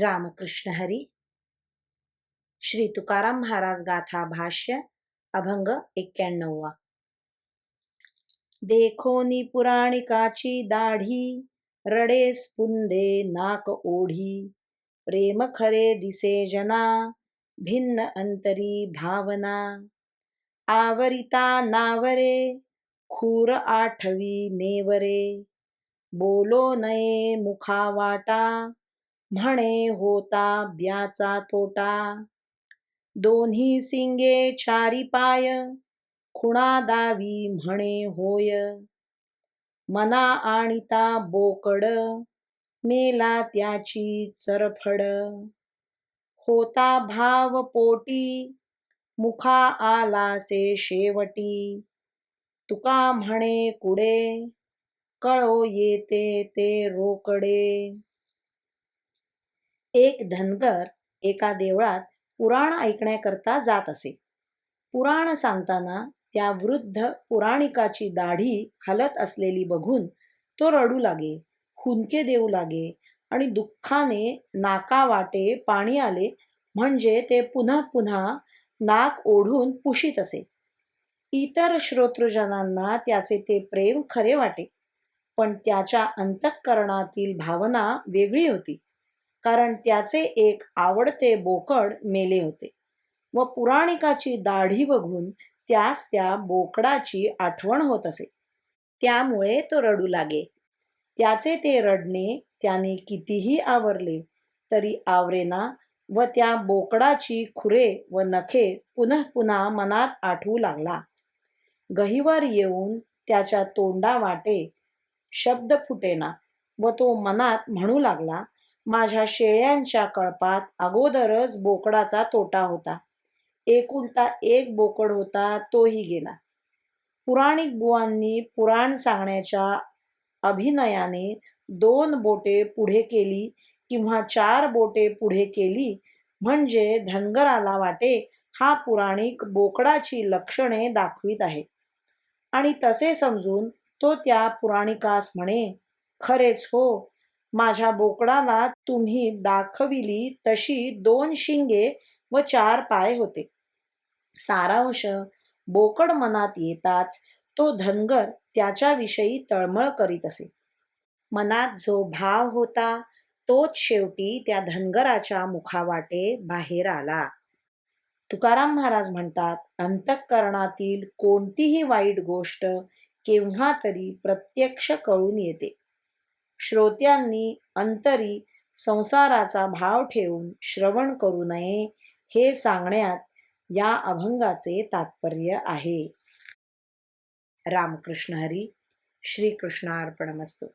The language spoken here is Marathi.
रामकृष्ण हरी। श्री तुकाराम महाराज गाथा भाष्य अभंग एक्क्याण्णववा। देखोनी पुराणिकाची दाढी रडे स्पुंदे नाक ओढी। प्रेम खरे दिसे जना भिन्न अंतरी भावना। आवरिता नावरे खूर आठवी नेवरे। बोलो नये मुखा वाटा म्हणे होता ब्याचा तोटा. दोन्ही सिंगे चारी पाय खुणा दावी म्हणे होय. मना आणिता बोकड मेला त्याची चरफड. होता भाव पोटी मुखा आलासे शेवटी. तुका म्हणे कुडे कळो येते ते रोकडे. एक धनगर एका देवळात पुराण ऐकण्याकरता जात असे. पुराण सांगताना त्या वृद्ध पुराणिकाची दाढी हलत असलेली बघून तो रडू लागे हुंदके देऊ लागे आणि दुःखाने नाका वाटे पाणी आले म्हणजे ते पुन्हा पुन्हा नाक ओढून पुशीत असे. इतर श्रोतृजनांना त्याचे ते प्रेम खरे वाटे पण त्याच्या अंतःकरणातील भावना वेगळी होती. कारण त्याचे एक आवडते बोकड मेले होते. व पुराणिकाची दाढी बघून त्यास त्या बोकडाची आठवण होत असे. त्यामुळे तो रडू लागे. त्याचे ते रडणे त्याने कितीही आवरले तरी आवरेना व त्या बोकडाची खुरे व नखे पुनः पुन्हा मनात आठवू लागला. गहिवर येऊन त्याच्या तोंडा वाटे शब्द फुटेना व तो मनात म्हणू लागला माझ्या शेळ्यांच्या कळपात अगोदरच बोकडाचा तोटा होता. एकुलता एक बोकड होता तोही गेला. पुराणिक बुवांनी पुराण सांगण्याच्या अभिनयाने दोन बोटे पुढे केली किंवा चार बोटे पुढे केली म्हणजे धनगराला वाटे हा पुराणिक बोकडाची लक्षणे दाखवित आहे. आणि तसे समजून तो त्या पुराणिकास म्हणे खरेच हो माझ्या बोकडाला तुम्ही दाखविली तशी दोन शिंगे व चार पाय होते. सारांश बोकड मनात येताच तो धनगर त्याच्याविषयी तळमळ करीत असे. मनात जो भाव होता तोच शेवटी त्या धनगराच्या मुखावाटे बाहेर आला. तुकाराम महाराज म्हणतात अंतःकरणातील कोणतीही वाईट गोष्ट केव्हा तरी प्रत्यक्ष कळून येते. श्रोत्यांनी अंतरी संसाराचा भाव ठेवून श्रवण करू नये हे सांगण्यात या अभंगाचे तात्पर्य आहे. रामकृष्ण हरी श्रीकृष्णार्पणमस्तू.